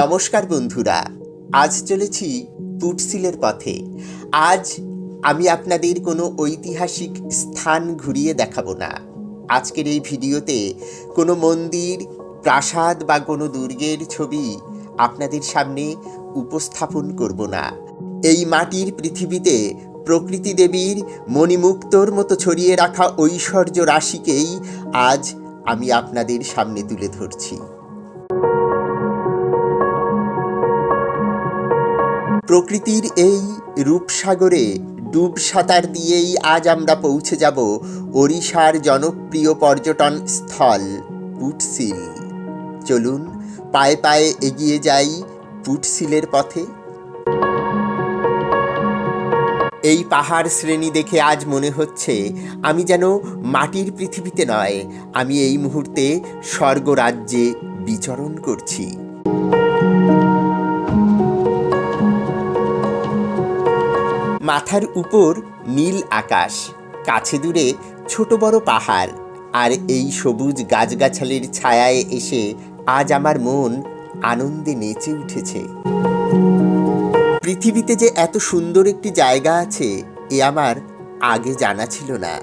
নমস্কার বন্ধুরা, আজ চলেছি তুটসিলের পথে। আজ আমি আপনাদের কোনো ঐতিহাসিক স্থান ঘুরিয়ে দেখাবো না। আজকের এই ভিডিওতে কোনো মন্দির, প্রাসাদ বা কোনো দুর্গের ছবি আপনাদের সামনে উপস্থাপন করব না। এই মাটির পৃথিবীতে প্রকৃতি দেবীর মণিমুক্তর মতো ছড়িয়ে রাখা ঐশ্বর্য রাশিকেই আজ আমি আপনাদের সামনে তুলে ধরছি। প্রকৃতির এই রূপসাগরে ডুব সাঁতার দিয়েই আজ আমরা পৌঁছে যাব ওড়িশার জনপ্রিয় পর্যটন স্থল পুটসিল। চলুন পায়ে পায়ে এগিয়ে যাই পুটসিলের পথে। এই পাহাড় শ্রেণি দেখে আজ মনে হচ্ছে আমি যেন মাটির পৃথিবীতে নয়, আমি এই মুহূর্তে স্বর্গরাজ্যে বিচরণ করছি। মাথার উপর নীল আকাশ, কাছে দূরে ছোট বড় পাহাড়, আর এই সবুজ গাছগাছালির ছায়ায় এসে আজ আমার মন আনন্দে নেচে উঠেছে। পৃথিবীতে যে এত সুন্দর একটি জায়গা আছে, এ আমার আগে জানা ছিল না।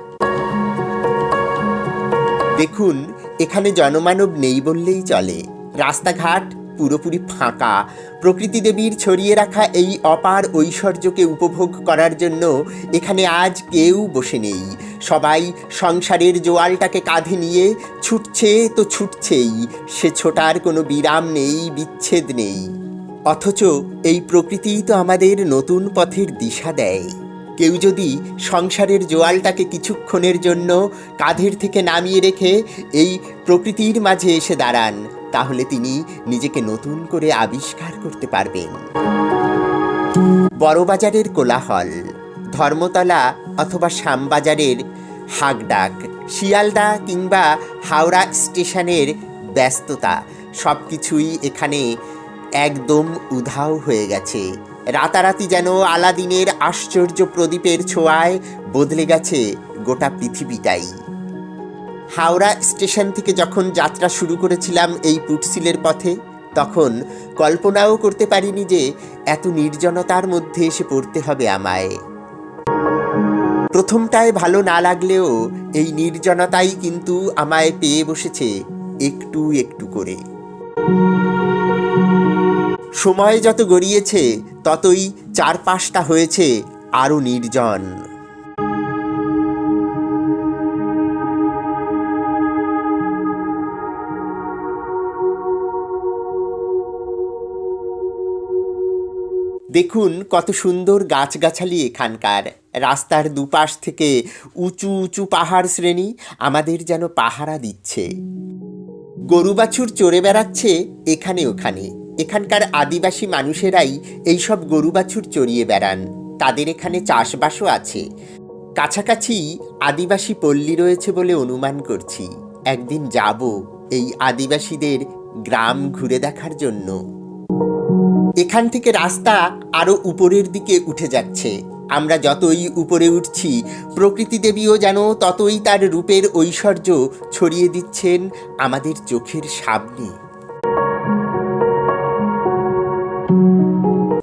দেখুন, এখানে জনমানব নেই বললেই চলে। রাস্তাঘাট পুরোপুরি ফাঁকা। প্রকৃতি দেবীর ছড়িয়ে রাখা এই অপার ঐশ্বর্যকে উপভোগ করার জন্য এখানে আজ কেউ বসে নেই। সবাই সংসারের জোয়ালটাকে কাঁধে নিয়ে, ছুটছে তো ছুটছেই, সে ছোটার কোনো বিরাম নেই, বিচ্ছেদ নেই। অথচ এই প্রকৃতিই তো আমাদের নতুন পথের দিশা দেয়। কেউ যদি সংসারের জোয়ালটাকে কিছুক্ষণের জন্য কাঁধের থেকে নামিয়ে রেখে এই প্রকৃতির মাঝে এসে দাঁড়ান তাহলে তিনি নিজেকে নতুন করে আবিষ্কার করতে পারবেন। বড়বাজারের কোলাহল, ধর্মতলা অথবা শ্যামবাজারের হাকডাক শিয়ালদা কিংবা হাওড়া স্টেশনের ব্যস্ততা সব কিছুই এখানে একদম উধাও হয়ে গেছে। রাতারাতি যেন আলাদিনের আশ্চর্য প্রদীপের ছোঁয়ায় বদলে গেছে গোটা পৃথিবীটাই। হাওড়া স্টেশন থেকে যখন যাত্রা শুরু করেছিলাম এই পুটসিলের পথে, তখন কল্পনাও করতে পারিনি যে এত নির্জনতার মধ্যে এসে পড়তে হবে আমায়। প্রথমটায় ভালো না লাগলেও এই নির্জনতাই কিন্তু আমায় পেয়ে বসেছে একটু একটু করে। সময় যত গড়িয়েছে, ততই চারপাশটা হয়েছে আরও নির্জন। দেখুন কত সুন্দর গাছগাছালি এখানকার। রাস্তার দুপাশ থেকে উঁচু উঁচু পাহাড় শ্রেণি আমাদের যেন পাহারা দিচ্ছে। গরু বাছুর চড়ে বেড়াচ্ছে এখানে ওখানে। এখানকার আদিবাসী মানুষেরাই এইসব গরু বাছুর চড়িয়ে বেড়ান। তাদের এখানে চাষবাসও আছে। কাছাকাছি আদিবাসী পল্লী রয়েছে বলে অনুমান করছি। একদিন যাব এই আদিবাসীদের গ্রাম ঘুরে দেখার জন্য। এখান থেকে রাস্তা আরও উপরের দিকে উঠে যাচ্ছে। আমরা যতই উপরে উঠছি, প্রকৃতি দেবীও যেন ততই তার রূপের ঐশ্বর্য ছড়িয়ে দিচ্ছেন আমাদের চোখের সামনে।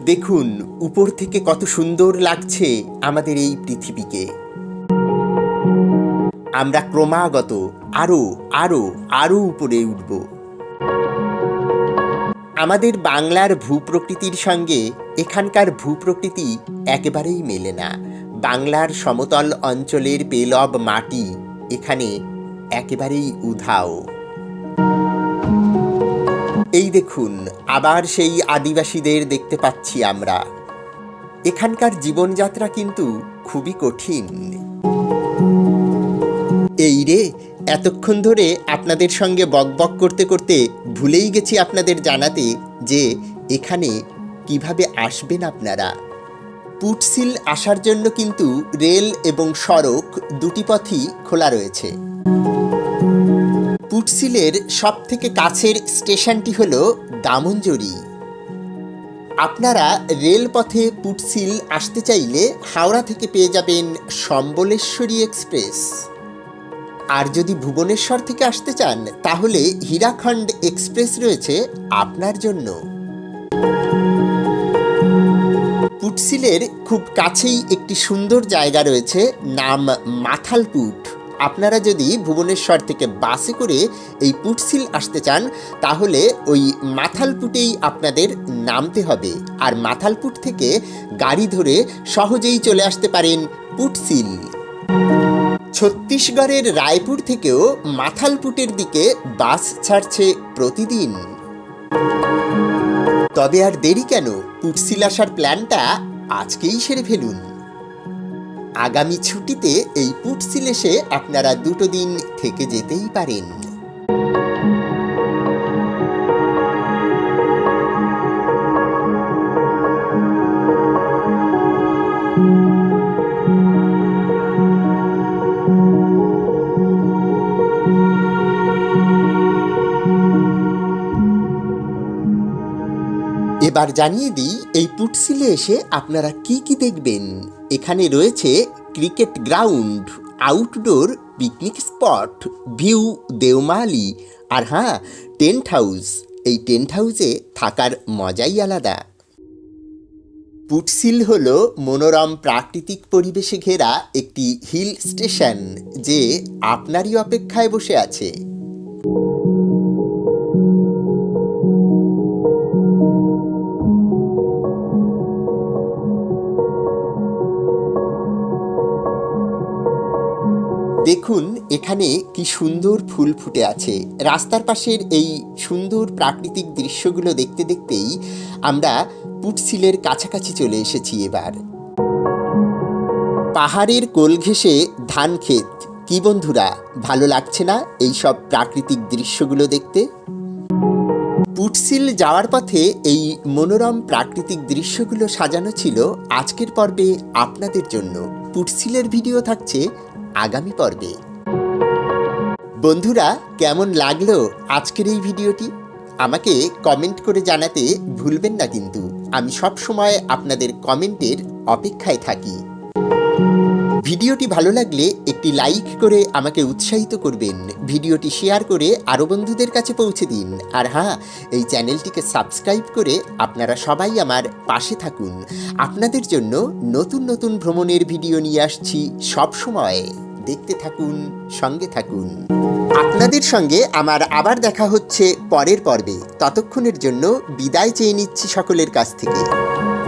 দেখুন, উপর থেকে কত সুন্দর লাগছে আমাদের এই পৃথিবীকে। আমরা ক্রমাগত আরও আরও আরও উপরে উঠব। আমাদের বাংলার ভূপ্রকৃতির সঙ্গে এখানকার ভূপ্রকৃতি একেবারেই মেলে না। বাংলার সমতল অঞ্চলের পেলব মাটি এখানে একেবারেই উধাও। এই দেখুন, আবার সেই আদিবাসীদের দেখতে পাচ্ছি আমরা। এখানকার জীবনযাত্রা কিন্তু খুবই কঠিন। এই রে এতক্ষণ ধরে আপনাদের সঙ্গে বকবক করতে করতে ভুলেই গেছি আপনাদের জানাতে যে এখানে কীভাবে আসবেন আপনারা। পুটসিল আসার জন্য কিন্তু রেল এবং সড়ক দুটি পথই খোলা রয়েছে। পুটসিলের সব থেকে কাছের স্টেশনটি হল দামনজরি। আপনারা রেলপথে পুটসিল আসতে চাইলে হাওড়া থেকে পেয়ে যাবেন সম্বলেশ্বরী এক্সপ্রেস। আর যদি ভুবনেশ্বর থেকে আসতে চান, তাহলে হীরাখণ্ড এক্সপ্রেস রয়েছে আপনার জন্য। পুটসিলের খুব কাছেই একটি সুন্দর জায়গা রয়েছে, নাম মাথালপুট। আপনারা যদি ভুবনেশ্বর থেকে বাসে করে এই পুটসিল আসতে চান, তাহলে ওই মাথালপুটেই আপনাদের নামতে হবে। আর মাথালপুট থেকে গাড়ি ধরে সহজেই চলে আসতে পারেন পুটসিল। ছত্তিশগড়ের রায়পুর থেকেও মাথালপুটের দিকে বাস ছাড়ছে প্রতিদিন। তবে আর দেরি কেন? পুটসিল আসার প্ল্যানটা আজকেই সেরে ফেলুন। আগামী ছুটিতে এই পুটসিল এসে আপনারা দুটো দিন থেকে যেতেই পারেন। এবার জানিয়ে দিই, এই পুটসিলে এসে আপনারা কি কি দেখবেন? এখানে রয়েছে cricket ground outdoor picnic spot view Deomali, আর হ্যাঁ টেন্ট হাউস এই টেন্ট হাউসে থাকার মজাই আলাদা। পুটসিল হল মনোরম প্রাকৃতিক পরিবেশে ঘেরা একটি হিল স্টেশন যে আপনারই অপেক্ষায় বসে আছে। দেখুন এখানে কি সুন্দর ফুল ফুটে আছে। রাস্তার পাশের এই সুন্দর প্রাকৃতিক দৃশ্যগুলো দেখতে দেখতেই আমরা পুটসিলের কাছাকাছি চলে এসেছি এবার। পাহাড়ের কোল ঘেঁষে ধান ক্ষেত। কি বন্ধুরা, ভালো লাগছে না এই সব প্রাকৃতিক দৃশ্যগুলো দেখতে? পুটসিল যাওয়ার পথে এই মনোরম প্রাকৃতিক দৃশ্যগুলো সাজানো ছিল আজকের পর্বে আপনাদের জন্য। পুটসিলের ভিডিও থাকছে আগামী পর্বে। বন্ধুরা, কেমন লাগল আজকের এই ভিডিওটি? আমাকে কমেন্ট করে জানাতে ভুলবেন না কিন্তু। আমি সব সময় আপনাদের কমেন্টের অপেক্ষায় থাকি। ভিডিওটি ভালো লাগলে একটি লাইক করে আমাকে উৎসাহিত করবেন। ভিডিওটি শেয়ার করে আরও বন্ধুদের কাছে পৌঁছে দিন। আর হ্যাঁ এই চ্যানেলটিকে সাবস্ক্রাইব করে আপনারা সবাই আমার পাশে থাকুন। আপনাদের জন্য নতুন নতুন ভ্রমণের ভিডিও নিয়ে আসছি সব সময়। দেখতে থাকুন, সঙ্গে থাকুন। আপনাদের সঙ্গে আমার আবার দেখা হচ্ছে পরের পর্বে। ততক্ষণের জন্য বিদায় চেয়ে নিচ্ছি সকলের কাছ থেকে।